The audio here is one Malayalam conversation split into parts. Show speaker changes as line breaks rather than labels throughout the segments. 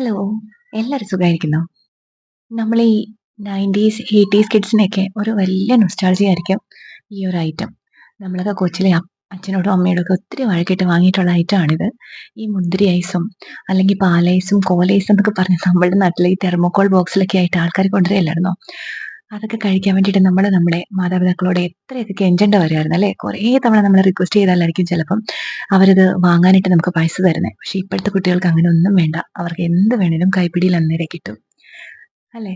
ഹലോ എല്ലാവരും സുഖമായിരിക്കുന്നോ നമ്മൾ ഈ നയന്റീസ് എയ്റ്റീസ് കിഡ്സിനൊക്കെ ഒരു വലിയ നൊസ്റ്റാൾജി ആയിരിക്കും ഈ ഒരു ഐറ്റം നമ്മളൊക്കെ കൊച്ചിലെ അച്ഛനോടും അമ്മയോടും ഒക്കെ ഒത്തിരി വഴക്കിട്ട് വാങ്ങിയിട്ടുള്ള ഐറ്റമാണിത് ഈ മുന്തിരി ഐസും അല്ലെങ്കിൽ പാലൈസും കോലൈസും എന്നൊക്കെ പറഞ്ഞ് നമ്മളുടെ നാട്ടിലെ ഈ തെർമോക്കോൾ ബോക്സിലൊക്കെ ആയിട്ട് ആൾക്കാർ കൊണ്ടുവരില്ലായിരുന്നോ അതൊക്കെ കഴിക്കാൻ വേണ്ടിയിട്ട് നമ്മൾ നമ്മുടെ മാതാപിതാക്കളോട് എത്രയൊക്കെ കെഞ്ചേണ്ട വരുമായിരുന്നു അല്ലേ? കുറേ തവണ നമ്മൾ റിക്വസ്റ്റ് ചെയ്താലായിരിക്കും ചിലപ്പം അവരത് വാങ്ങാനായിട്ട് നമുക്ക് പൈസ തരുന്നത് പക്ഷെ ഇപ്പോഴത്തെ കുട്ടികൾക്ക് അങ്ങനെ ഒന്നും വേണ്ട. അവർക്ക് എന്ത് വേണേലും കൈപ്പിടിയിൽ അന്നേരം കിട്ടും. അല്ലേ?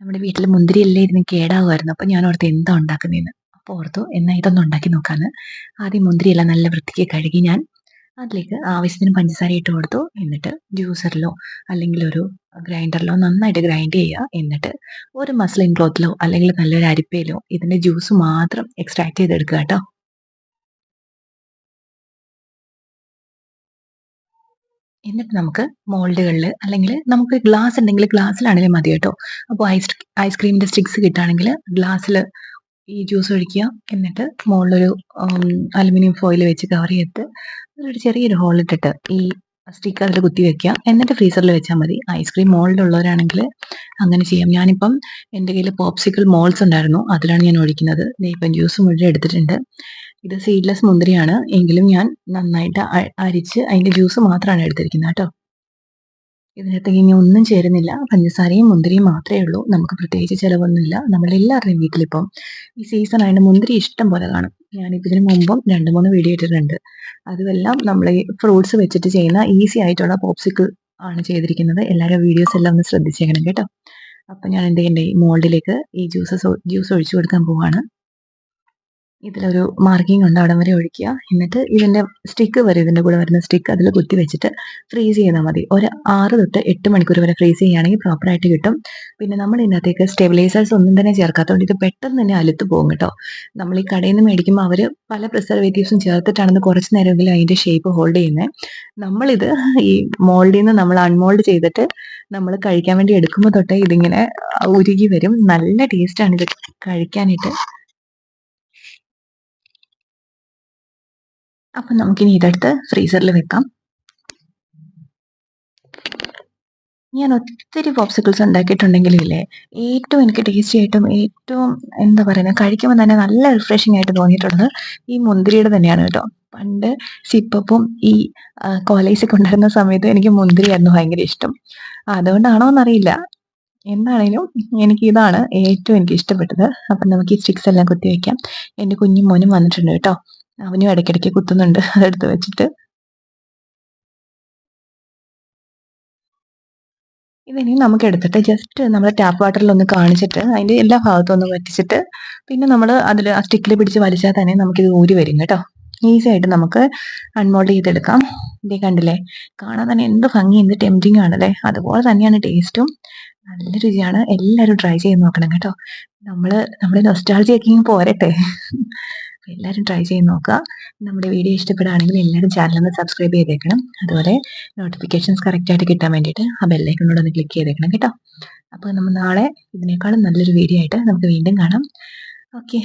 നമ്മുടെ വീട്ടിൽ മുന്തിരി എല്ലാം ഇരുന്ന് കേടാവുമായിരുന്നു അപ്പം ഞാൻ ഓർത്ത് എന്താ ഉണ്ടാക്കുന്നതെന്ന് അപ്പോൾ ഓർത്തു എന്നാൽ ഇതൊന്നും ഉണ്ടാക്കി നോക്കാന്ന്. ആദ്യം മുന്തിരിയെല്ലാം നല്ല വൃത്തിക്ക് കഴുകി ഞാൻ അതിലേക്ക് ആവശ്യത്തിന് പഞ്ചസാര ഇട്ട് കൊടുത്തു. എന്നിട്ട് ജ്യൂസറിലോ അല്ലെങ്കിൽ ഒരു ഗ്രൈൻഡറിലോ നന്നായിട്ട് ഗ്രൈൻഡ് ചെയ്യുക. എന്നിട്ട് ഒരു മസ്ലിൻ ക്ലോത്തിലോ അല്ലെങ്കിൽ നല്ലൊരു അരിപ്പയിലോ ഇതിന്റെ ജ്യൂസ് മാത്രം എക്സ്ട്രാക്ട് ചെയ്തെടുക്കുക കേട്ടോ. എന്നിട്ട് നമുക്ക് മോൾഡുകളിൽ അല്ലെങ്കിൽ നമുക്ക് ഗ്ലാസ് ഉണ്ടെങ്കിൽ ഗ്ലാസ്സിലാണെങ്കിലും മതി കേട്ടോ. അപ്പോൾ ഐസ് ഐസ്ക്രീമിന്റെ സ്റ്റിക്സ് കിട്ടുകയാണെങ്കിൽ ഗ്ലാസ്സിൽ ഈ ജ്യൂസ് ഒഴിക്കുക. എന്നിട്ട് മുകളിലൊരു അലുമിനിയം ഫോയിൽ വെച്ച് കവർ ചെയ്തിട്ട് അതിലൊരു ചെറിയൊരു ഹോളിട്ടിട്ട് ഈ സ്റ്റിക്ക് അതിൽ കുത്തി വെക്കുക. എന്നിട്ട് ഫ്രീസറിൽ വെച്ചാൽ മതി. ഐസ്ക്രീം മോളിലുള്ളവരാണെങ്കിൽ അങ്ങനെ ചെയ്യാം. ഞാനിപ്പം എന്റെ കയ്യിൽ പോപ്സിക്കൽ മോൾസ് ഉണ്ടായിരുന്നു. അതിലാണ് ഞാൻ ഒഴിക്കുന്നത്. ഇപ്പം ജ്യൂസ് മുഴുവൻ എടുത്തിട്ടുണ്ട്. ഇത് സീഡ്ലെസ് മുന്തിരിയാണ്. എങ്കിലും ഞാൻ നന്നായിട്ട് അരിച്ച് അതിന്റെ ജ്യൂസ് മാത്രമാണ് എടുത്തിരിക്കുന്നത്. കേട്ടോ. ഇതിനകത്ത് ഇനി ഒന്നും ചേരുന്നില്ല. പഞ്ചസാരയും മുന്തിരിയും മാത്രമേ ഉള്ളൂ. നമുക്ക് പ്രത്യേകിച്ച് ചിലവൊന്നുമില്ല. നമ്മളെല്ലാവരുടെയും വീട്ടിലിപ്പം ഈ സീസൺ ആയതുകൊണ്ട് മുന്തിരി ഇഷ്ടം പോലെ കാണും. ഞാൻ ഇതിന് മുമ്പും രണ്ട് മൂന്ന് വീഡിയോ ഇട്ടിട്ടുണ്ട്. അതുമെല്ലാം നമ്മൾ ഈ ഫ്രൂട്ട്സ് വെച്ചിട്ട് ചെയ്യുന്ന ഈസി ആയിട്ടുള്ള പോപ്സിക്കിൾ ആണ് ചെയ്തിരിക്കുന്നത്. എല്ലാവരും വീഡിയോസ് എല്ലാം ഒന്ന് ശ്രദ്ധിച്ചേക്കണം കേട്ടോ. അപ്പം ഞാൻ എന്ത് ചെയ്യണ്ടേ? ഈ മോൾഡിലേക്ക് ഈ ജ്യൂസസ് ജ്യൂസ് ഒഴിച്ചു കൊടുക്കാൻ പോവാണ്. ഇതിലൊരു മാർക്കിംഗ് ഉണ്ട് അവിടം വരെ ഒഴിക്കുക. എന്നിട്ട് ഇതിന്റെ സ്റ്റിക്ക് വരും ഇതിന്റെ കൂടെ വരുന്ന സ്റ്റിക്ക് അതിൽ കുത്തി വെച്ചിട്ട് ഫ്രീസ് ചെയ്താൽ മതി. ഒരു ആറ് തൊട്ട് എട്ട് മണിക്കൂർ വരെ ഫ്രീസ് ചെയ്യുകയാണെങ്കിൽ പ്രോപ്പറായിട്ട് കിട്ടും. പിന്നെ നമ്മൾ ഇതിനകത്തേക്ക് സ്റ്റെബിലൈസേഴ്സ് ഒന്നും തന്നെ ചേർക്കാത്തതുകൊണ്ട് ഇത് പെട്ടെന്ന് തന്നെ അലുത്ത് പോകും കേട്ടോ. നമ്മൾ ഈ കടയിൽ നിന്ന് മേടിക്കുമ്പോൾ അവർ പല പ്രിസർവേറ്റീവ്സും ചേർത്തിട്ടാണെന്ന് കുറച്ച് നേരമെങ്കിലും അതിന്റെ ഷേപ്പ് ഹോൾഡ് ചെയ്യുന്നത് നമ്മളിത് ഈ മോൾഡിൽ നിന്ന് നമ്മൾ അൺമോൾഡ് ചെയ്തിട്ട് നമ്മൾ കഴിക്കാൻ വേണ്ടി എടുക്കുമ്പോൾ തൊട്ടേ ഇതിങ്ങനെ ഉരുകി വരും. നല്ല ടേസ്റ്റാണ് ഇത് കഴിക്കാനായിട്ട്. അപ്പം നമുക്കിനി ഇതെടുത്ത് ഫ്രീസറിൽ വെക്കാം. ഞാൻ ഒത്തിരി പോപ്സിക്കിൾസ് ഉണ്ടാക്കിയിട്ടുണ്ടെങ്കിലില്ലേ ഏറ്റവും എനിക്ക് ടേസ്റ്റി ആയിട്ടും ഏറ്റവും എന്താ പറയുക കഴിക്കുമ്പോൾ തന്നെ നല്ല റിഫ്രഷിംഗ് ആയിട്ട് തോന്നിയിട്ടുള്ളത് ഈ മുന്തിരിയുടെ തന്നെയാണ് കേട്ടോ. പണ്ട് സിപ്പപ്പും ഈ കോളേജൊക്കെ ഉണ്ടായിരുന്ന സമയത്ത് എനിക്ക് മുന്തിരിയായിരുന്നു ഭയങ്കര ഇഷ്ടം. അതുകൊണ്ടാണോ എന്നറിയില്ല എന്താണേലും എനിക്ക് ഇതാണ് ഏറ്റവും എനിക്ക് ഇഷ്ടപ്പെട്ടത്. അപ്പം നമുക്ക് ഈ സ്റ്റിക്സ് എല്ലാം കുത്തി വയ്ക്കാം എന്റെ കുഞ്ഞു മോനും വന്നിട്ടുണ്ട് കേട്ടോ. അവനും ഇടയ്ക്കിടയ്ക്ക് കുത്തുന്നുണ്ട്. അതെടുത്ത് വെച്ചിട്ട്. ഇതിനി നമുക്ക് എടുത്തിട്ട് ജസ്റ്റ് നമ്മൾ ടാപ്പ് വാട്ടറിൽ ഒന്ന് കാണിച്ചിട്ട് അതിന്റെ എല്ലാ ഭാഗത്തും ഒന്ന് വറ്റിച്ചിട്ട് പിന്നെ നമ്മൾ അതിൽ ആ സ്റ്റിക്കിൽ പിടിച്ച് വലിച്ചാൽ തന്നെ നമുക്കിത് ഊരി വരും കേട്ടോ. ഈസി ആയിട്ട് നമുക്ക് അൺമോൾഡ് ചെയ്തെടുക്കാം. ഇതേ കണ്ടില്ലേ? കാണാൻ തന്നെ എന്ത് ഭംഗി എന്ത് ടെംപ്റ്റിംഗ് ആണല്ലേ? അതുപോലെ തന്നെയാണ് ടേസ്റ്റും നല്ല രുചിയാണ് എല്ലാവരും ട്രൈ ചെയ്ത് നോക്കണം കേട്ടോ. നമ്മൾ നമ്മുടെ നൊസ്റ്റാൾജിയൊക്കെ പോരട്ടെ. എല്ലാവരും ട്രൈ ചെയ്ത് നോക്കുക. നമ്മുടെ വീഡിയോ ഇഷ്ടപ്പെടുകയാണെങ്കിൽ എല്ലാവരും ചാനൽ ഒന്ന് സബ്സ്ക്രൈബ് ചെയ്തേക്കണം. അതുപോലെ നോട്ടിഫിക്കേഷൻസ് കറക്റ്റായിട്ട് കിട്ടാൻ വേണ്ടിയിട്ട് ആ ബെല്ലൈക്കണോട് ഒന്ന് ക്ലിക്ക് ചെയ്തേക്കണം കേട്ടോ. അപ്പോൾ നമ്മൾ നാളെ ഇതിനേക്കാളും നല്ലൊരു വീഡിയോ ആയിട്ട് നമുക്ക് വീണ്ടും കാണാം. ഓക്കെ